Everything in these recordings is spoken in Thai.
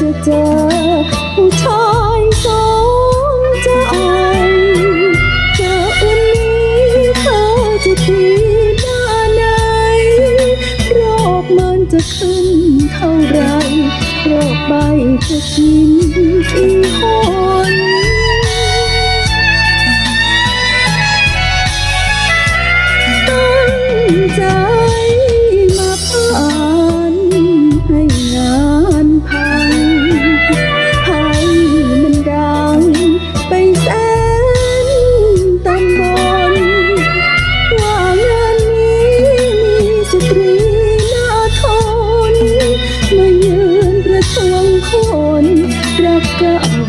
จะเจอผู้ชายสองใจเจอวันนี้เธอจะดีหน้าไหนรอมันจะขึ้นเท่าไรรอบใบจะกินกี่คน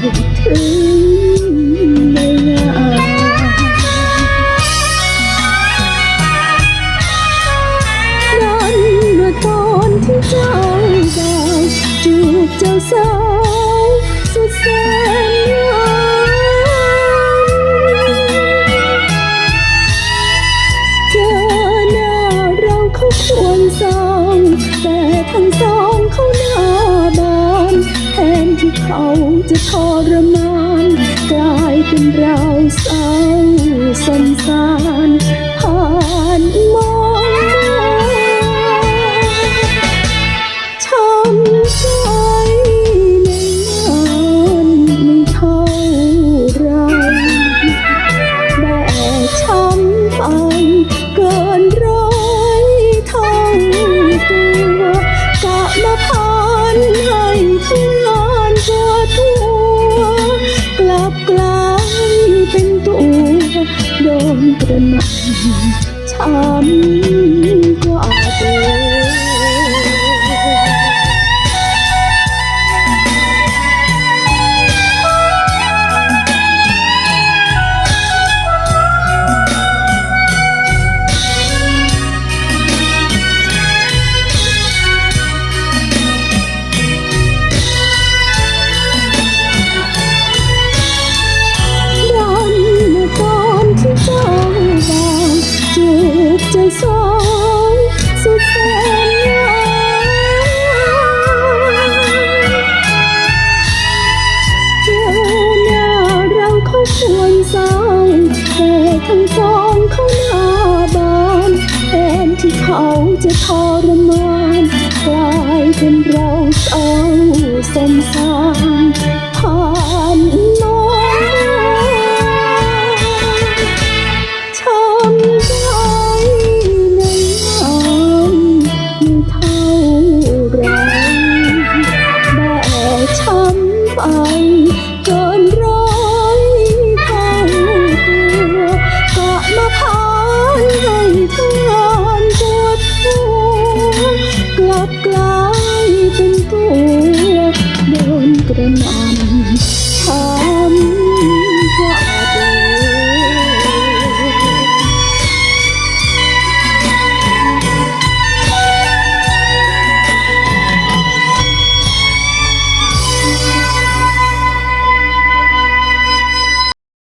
ถึงเมื่อตอนที่เจ้าจูบเจ้าสาวสุดแสนเจอหน้าเราเขาควรซ้าแต่ทั้งสอง เขาจะทรมานกลายเป็นเราเศร้าสงสารผ่านมา ประหน่ำช้ำกว่าตัว สองสุดแสนหวานเจอหน้าเราเขาชวนเศร้าแต่ทั้งสองเขาหน้าบานแทนที่เขาจะทรมานกลายเป็นเราเศร้าสมสาร พบกลา